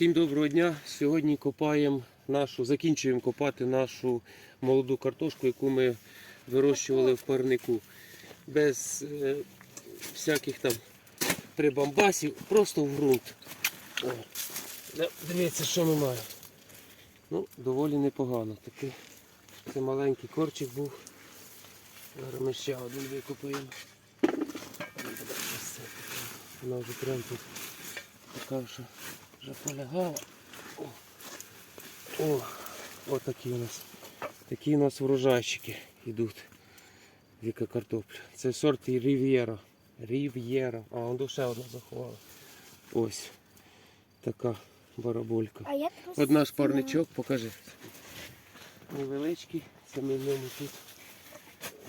Всім доброго дня. Сьогодні копаємо нашу, закінчуємо копати нашу молоду картошку, яку ми вирощували в парнику. Без е, всяких там прибамбасів, просто в ґрунт. О, Дивіться, що ми маємо. Ну, доволі непогано. Такий це маленький корчик був. Зараз ми ще один викопаємо. Вона вже прям тут така, що вже полягала. О, О, отакі у нас. Такі у нас врожайчики йдуть. Віка картопля. Це сорт Рів'єра. Рів'єра. А, он ще одна заховала. Ось. Така бараболька. А От наш парничок, покажи. Невеличкий, це ми в ньому тут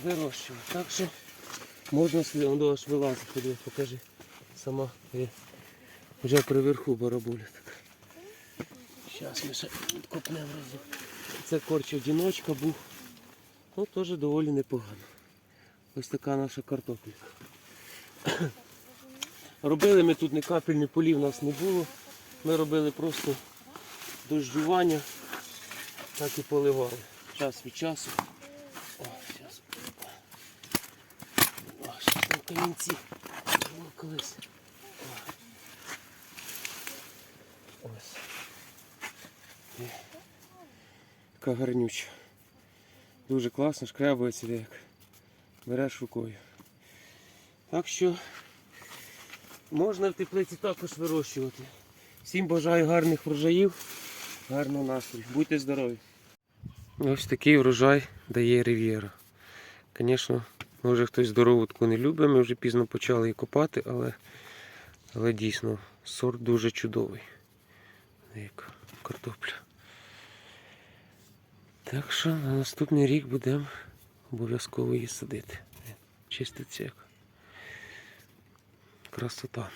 вирощуємо. Так що можна сюди, он аж вилазить, покажи. Сама є. Вже при верху барабуля така. Зараз ми ще копнемо разом. Це корч одіночка був. Ну, теж доволі непогано. Ось така наша картопелька. Робили ми тут не капельні полів, у нас не було. Ми робили просто дождювання, так і поливали. Час від часу. О, зараз. О, щось там камінці. Було колись. О. Ось. І Така гарнюча. Дуже класно, шкрябується як. Береш рукою. Так що можна в теплиці також вирощувати. Всім бажаю гарних врожаїв, гарного настрою. Будьте здорові. Ось такий врожай дає Рів'єра. Звісно, може хтось здорову таку не любить, ми вже пізно почали її копати, але, але дійсно сорт дуже чудовий. Як картопля. Так що на наступний рік будемо обов'язково її садити. Чиститься як красота.